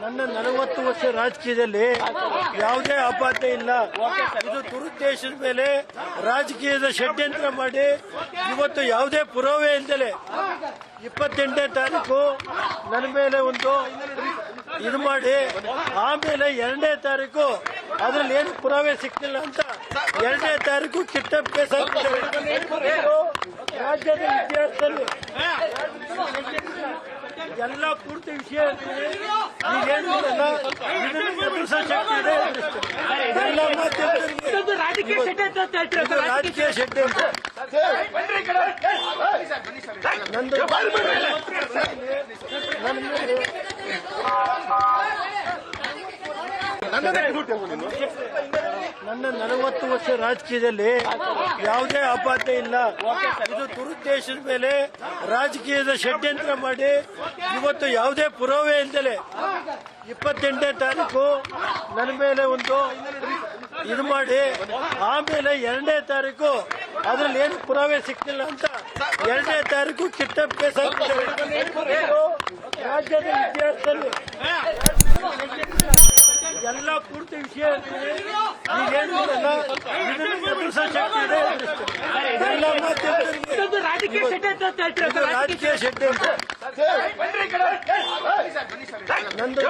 ನನ್ನ ನಲವತ್ತು ವರ್ಷ ರಾಜಕೀಯದಲ್ಲಿ ಯಾವುದೇ ಆಪಾದನೆ ಇಲ್ಲ. ಇದು ದುರುದ್ದೇಶದ ಮೇಲೆ ರಾಜಕೀಯದ ಷಡ್ಯಂತ್ರ ಮಾಡಿ ಇವತ್ತು ಯಾವುದೇ ಪುರಾವೆ ಇಲ್ದಲೆ ಇಪ್ಪತ್ತೆಂಟನೇ ತಾರೀಕು ನನ್ನ ಮೇಲೆ ಒಂದು ಇದು ಮಾಡಿ ಆಮೇಲೆ ಎರಡನೇ ತಾರೀಕು ಅದ್ರಲ್ಲಿ ಏನು ಪುರಾವೆ ಸಿಕ್ತಿಲ್ಲ ಅಂತ ಎರಡನೇ ತಾರೀಕು ಕಿಟ್ಟಪ್ ಕೇಸ್. ರಾಜ್ಯದ ಇತಿಹಾಸದಲ್ಲಿ ಎಲ್ಲ ಪೂರ್ತಿ ವಿಷಯ ರಾಜಕೀಯ ಶೆಟ್ಟಿ ಅಂತ ರಾಜಕೀಯ ಶೆಟ್ಟಿ ಅಂತ ನಂದು ನನ್ನ ನನ್ನ ನಲವತ್ತು ವರ್ಷ ರಾಜಕೀಯದಲ್ಲಿ ಯಾವುದೇ ಆಪಾದನೆ ಇಲ್ಲ ಇದು ದುರುದ್ದೇಶದ ಮೇಲೆ ರಾಜಕೀಯದ ಷಡ್ಯಂತ್ರ ಮಾಡಿ ಇವತ್ತು ಯಾವುದೇ ಪುರಾವೆ ಇಲ್ದಲೆ ಇಪ್ಪತ್ತೆಂಟನೇ ತಾರೀಕು ನನ್ನ ಮೇಲೆ ಒಂದು ಇದು ಮಾಡಿ ಆಮೇಲೆ ಎರಡನೇ ತಾರೀಕು ಅದ್ರಲ್ಲಿ ಏನು ಪುರಾವೆ ಸಿಕ್ತಿಲ್ಲ ಅಂತ ಎರಡನೇ ತಾರೀಕು ಕಿಟ್ಟ ಕೇಸ್ ರಾಜ್ಯದ ಇತಿಹಾಸದಲ್ಲಿ ರಾಜಕೀಯ ಶೆಟ್ಟಿ ಅಂತ ಹೇಳ್ತೀರ ರಾಜಕೀಯ ಶೆಟ್ಟಿ ಅಂತ ನಂದು